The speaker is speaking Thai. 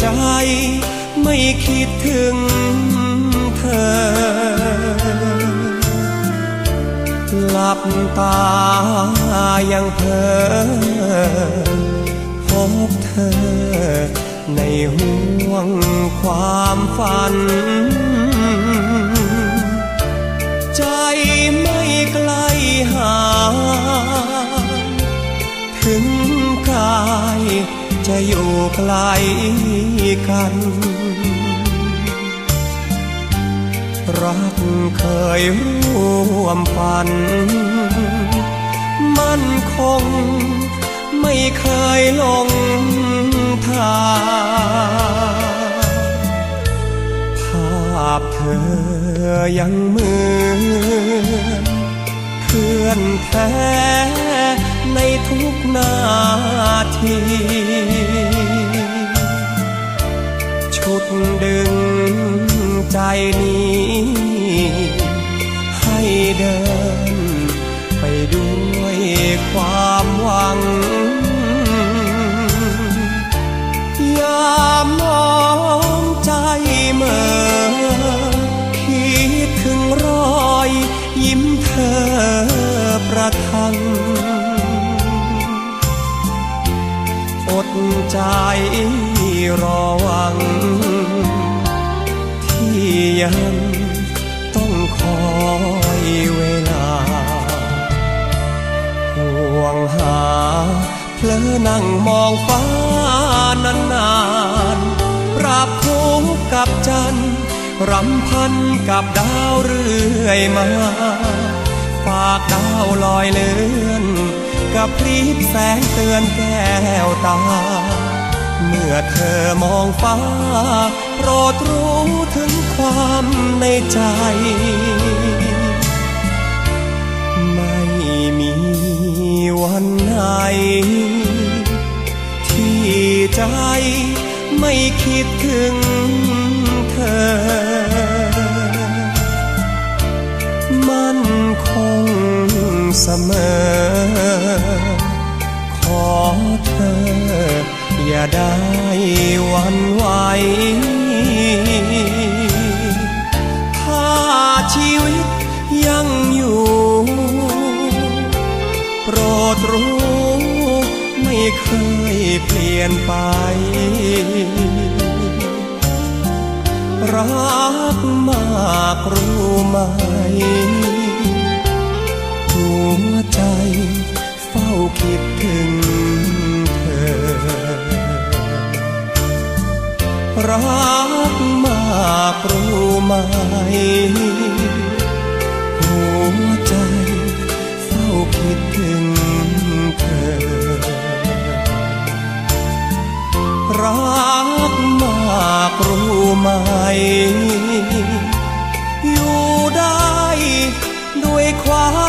ใจ ไม่คิดถึงเธอ หลับตายังเพ้อพบเธอ ในห่วงความฝัน ใจไม่ไกลห่างถึงกาย จะอยู่ไกลกัน รักเคยร่วมฝัน มันคง ไม่เคยลงทางภาพเธอยังเหมือนเพื่อนแท้ ในทุกนาทีชุดดึงใจนี้ ให้เดินไปด้วยความหวังอย่ามองใจเมื่อคิดถึงรอยยิ้มเธอประทัง อดใจรอหวัง ที่ยังต้องคอยเวลา ห่วงหาเพลอนั่งมองฟ้านานๆปรับทุกกับจันรำพันกับดาวเรื่อยมา ฝากดาวลอยเลือนกับพลีบแสงเตือนแก้ว เมื่อเธอมองฟ้า โปรดรู้ถึงความในใจ ไม่มีวันไหน ที่ใจไม่คิดถึงเธอ มันคงเสมอ อย่าได้วันไหวถ้าชีวิตยังอยู่ โปรดรู้ไม่เคยเปลี่ยนไป รักมากรู้ไหมหัวใจเฝ้าคิดถึง รักมากรู้ไหม หัวใจเศร้าคิดถึงเธอ รักมากรู้ไหม อยู่ได้ด้วยความ